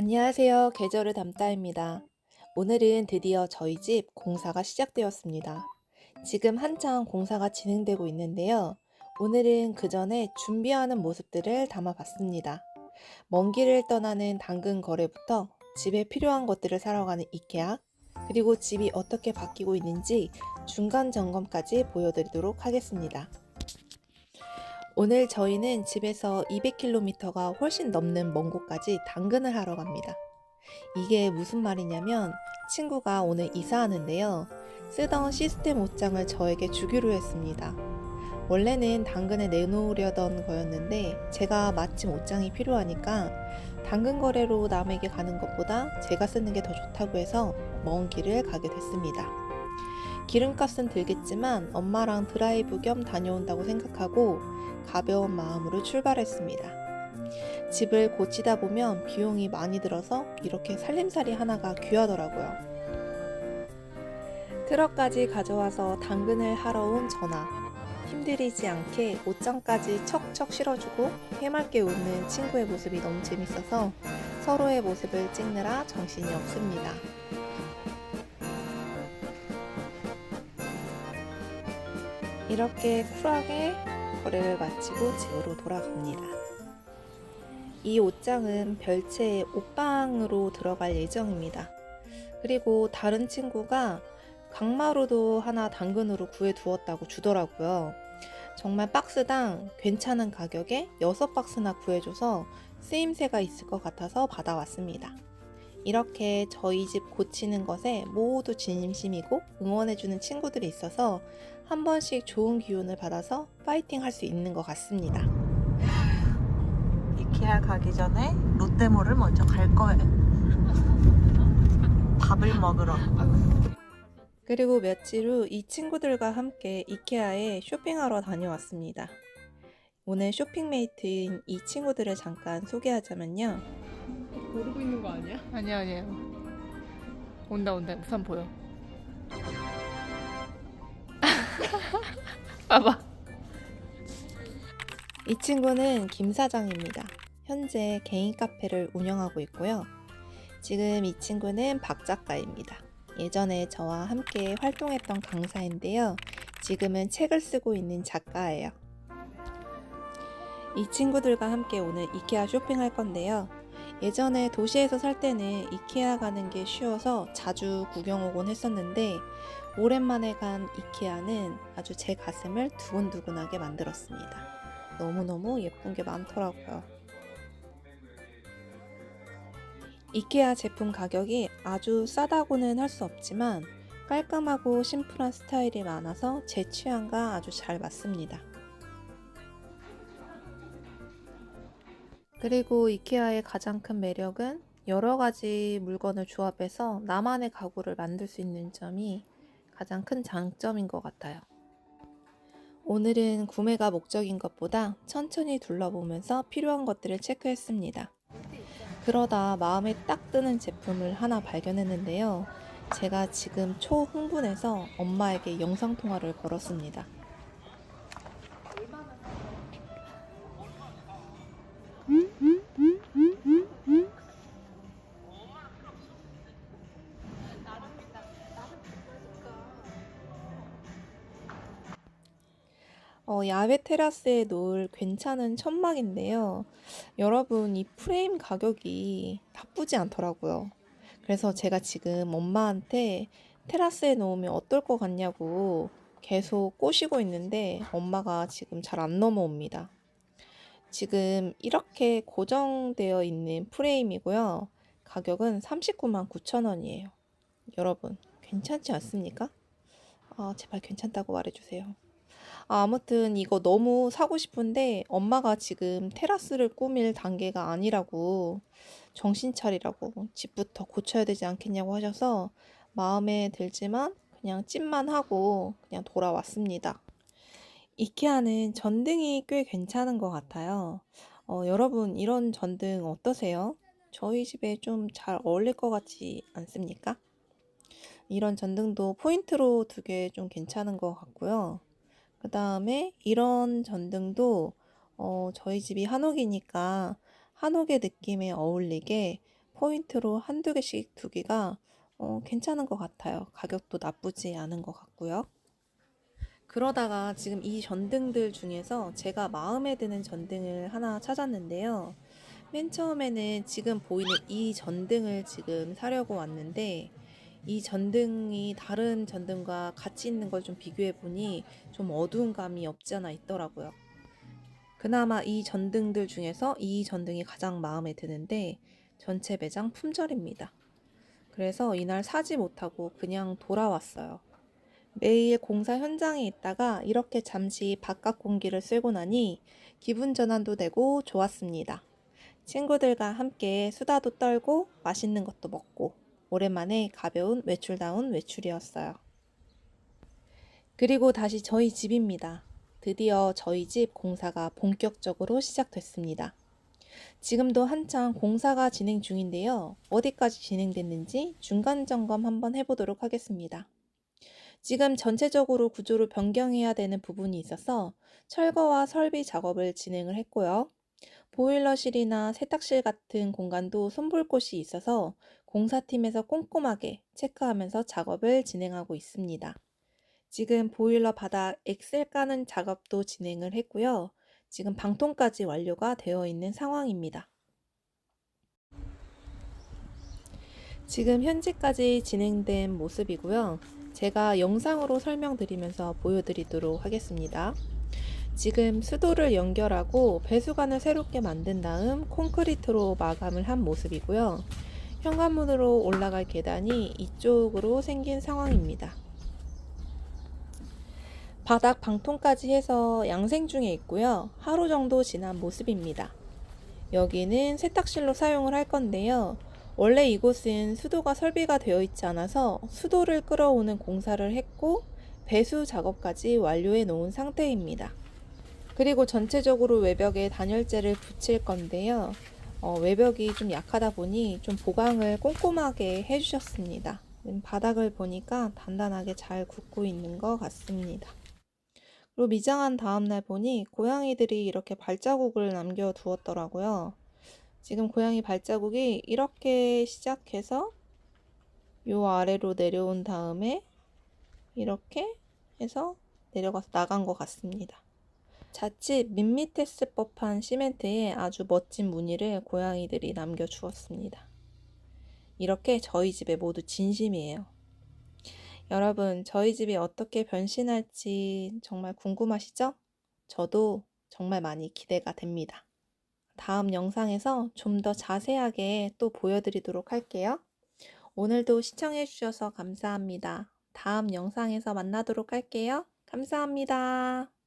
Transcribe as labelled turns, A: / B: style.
A: 안녕하세요. 계절을 담다입니다. 오늘은 드디어 저희 집 공사가 시작되었습니다. 지금 한창 공사가 진행되고 있는데요. 오늘은 그 전에 준비하는 모습들을 담아봤습니다. 먼 길을 떠나는 당근 거래부터 집에 필요한 것들을 사러 가는 이케아, 그리고 집이 어떻게 바뀌고 있는지 중간 점검까지 보여드리도록 하겠습니다. 오늘 저희는 집에서 200km가 훨씬 넘는 먼 곳까지 당근을 하러 갑니다. 이게 무슨 말이냐면 친구가 오늘 이사하는데요. 쓰던 시스템 옷장을 저에게 주기로 했습니다. 원래는 당근을 내놓으려던 거였는데 제가 마침 옷장이 필요하니까 당근 거래로 남에게 가는 것보다 제가 쓰는 게 더 좋다고 해서 먼 길을 가게 됐습니다. 기름값은 들겠지만 엄마랑 드라이브 겸 다녀온다고 생각하고 가벼운 마음으로 출발했습니다. 집을 고치다 보면 비용이 많이 들어서 이렇게 살림살이 하나가 귀하더라고요. 트럭까지 가져와서 당근을 하러 온 전화. 힘들이지 않게 옷장까지 척척 실어주고 해맑게 웃는 친구의 모습이 너무 재밌어서 서로의 모습을 찍느라 정신이 없습니다. 이렇게 쿨하게 거래를 마치고 집으로 돌아갑니다. 이 옷장은 별채의 옷방으로 들어갈 예정입니다. 그리고 다른 친구가 강마루도 하나 당근으로 구해 두었다고 주더라고요. 정말 박스당 괜찮은 가격에 6박스나 구해줘서 쓰임새가 있을 것 같아서 받아왔습니다. 이렇게 저희 집 고치는 것에 모두 진심이고 응원해주는 친구들이 있어서 한 번씩 좋은 기운을 받아서 파이팅 할 수 있는 것 같습니다.
B: 이케아 가기 전에 롯데몰을 먼저 갈 거예요. 밥을 먹으러.
A: 그리고 며칠 후 이 친구들과 함께 이케아에 쇼핑하러 다녀왔습니다. 오늘 쇼핑메이트인 이 친구들을 잠깐 소개하자면요.
C: 모르고 있는 거 아니야? 아니야 아니야 온다 온다 우산 보여 봐봐
A: 이 친구는 김 사장입니다. 현재 개인 카페를 운영하고 있고요. 지금 이 친구는 박 작가입니다. 예전에 저와 함께 활동했던 강사인데요. 지금은 책을 쓰고 있는 작가예요. 이 친구들과 함께 오늘 이케아 쇼핑할 건데요. 예전에 도시에서 살 때는 이케아 가는 게 쉬워서 자주 구경 오곤 했었는데 오랜만에 간 이케아는 아주 제 가슴을 두근두근하게 만들었습니다. 너무너무 예쁜 게 많더라고요. 이케아 제품 가격이 아주 싸다고는 할 수 없지만 깔끔하고 심플한 스타일이 많아서 제 취향과 아주 잘 맞습니다. 그리고 이케아의 가장 큰 매력은 여러 가지 물건을 조합해서 나만의 가구를 만들 수 있는 점이 가장 큰 장점인 것 같아요. 오늘은 구매가 목적인 것보다 천천히 둘러보면서 필요한 것들을 체크했습니다. 그러다 마음에 딱 드는 제품을 하나 발견했는데요. 제가 지금 초흥분해서 엄마에게 영상통화를 걸었습니다. 어, 야외 테라스에 놓을 괜찮은 천막인데요. 여러분, 이 프레임 가격이 나쁘지 않더라고요. 그래서 제가 지금 엄마한테 테라스에 놓으면 어떨 것 같냐고 계속 꼬시고 있는데 엄마가 지금 잘 안 넘어옵니다. 지금 이렇게 고정되어 있는 프레임이고요. 가격은 39만 9천 원이에요. 여러분, 괜찮지 않습니까? 아, 제발 괜찮다고 말해주세요. 아, 아무튼 이거 너무 사고 싶은데 엄마가 지금 테라스를 꾸밀 단계가 아니라고 정신 차리라고 집부터 고쳐야 되지 않겠냐고 하셔서 마음에 들지만 그냥 찜만 하고 그냥 돌아왔습니다. 이케아는 전등이 꽤 괜찮은 것 같아요. 어, 여러분 이런 전등 어떠세요? 저희 집에 좀 잘 어울릴 것 같지 않습니까? 이런 전등도 포인트로 두 개 좀 괜찮은 것 같고요. 그 다음에 이런 전등도 어, 저희 집이 한옥이니까 한옥의 느낌에 어울리게 포인트로 한두 개씩 두기가 어, 괜찮은 것 같아요. 가격도 나쁘지 않은 것 같고요. 그러다가 지금 이 전등들 중에서 제가 마음에 드는 전등을 하나 찾았는데요. 맨 처음에는 지금 보이는 이 전등을 지금 사려고 왔는데 이 전등이 다른 전등과 같이 있는 걸 좀 비교해 보니 좀 어두운 감이 없지 않아 있더라고요. 그나마 이 전등들 중에서 이 전등이 가장 마음에 드는데 전체 매장 품절입니다. 그래서 이날 사지 못하고 그냥 돌아왔어요. 매일 공사 현장에 있다가 이렇게 잠시 바깥 공기를 쐬고 나니 기분 전환도 되고 좋았습니다. 친구들과 함께 수다도 떨고 맛있는 것도 먹고 오랜만에 가벼운 외출다운 외출이었어요. 그리고 다시 저희 집입니다. 드디어 저희 집 공사가 본격적으로 시작됐습니다. 지금도 한창 공사가 진행 중인데요. 어디까지 진행됐는지 중간 점검 한번 해보도록 하겠습니다. 지금 전체적으로 구조를 변경해야 되는 부분이 있어서 철거와 설비 작업을 진행을 했고요. 보일러실이나 세탁실 같은 공간도 손볼 곳이 있어서 공사팀에서 꼼꼼하게 체크하면서 작업을 진행하고 있습니다. 지금 보일러 바닥 엑셀 까는 작업도 진행을 했고요. 지금 방통까지 완료가 되어 있는 상황입니다. 지금 현재까지 진행된 모습이고요. 제가 영상으로 설명드리면서 보여드리도록 하겠습니다. 지금 수도를 연결하고 배수관을 새롭게 만든 다음 콘크리트로 마감을 한 모습이고요. 현관문으로 올라갈 계단이 이쪽으로 생긴 상황입니다. 바닥 방통까지 해서 양생 중에 있고요. 하루 정도 지난 모습입니다. 여기는 세탁실로 사용을 할 건데요. 원래 이곳은 수도가 설비가 되어 있지 않아서 수도를 끌어오는 공사를 했고 배수 작업까지 완료해 놓은 상태입니다. 그리고 전체적으로 외벽에 단열재를 붙일 건데요. 어, 외벽이 좀 약하다 보니 좀 보강을 꼼꼼하게 해주셨습니다. 음, 바닥을 보니까 단단하게 잘 굳고 있는 것 같습니다. 그리고 미장한 다음날 보니 고양이들이 이렇게 발자국을 남겨두었더라고요. 지금 고양이 발자국이 이렇게 시작해서 요 아래로 내려온 다음에 이렇게 해서 내려가서 나간 것 같습니다. 자칫 밋밋했을 법한 시멘트에 아주 멋진 무늬를 고양이들이 남겨주었습니다. 이렇게 저희 집에 모두 진심이에요. 여러분, 저희 집이 어떻게 변신할지 정말 궁금하시죠? 저도 정말 많이 기대가 됩니다. 다음 영상에서 좀 더 자세하게 또 보여드리도록 할게요. 오늘도 시청해주셔서 감사합니다. 다음 영상에서 만나도록 할게요. 감사합니다.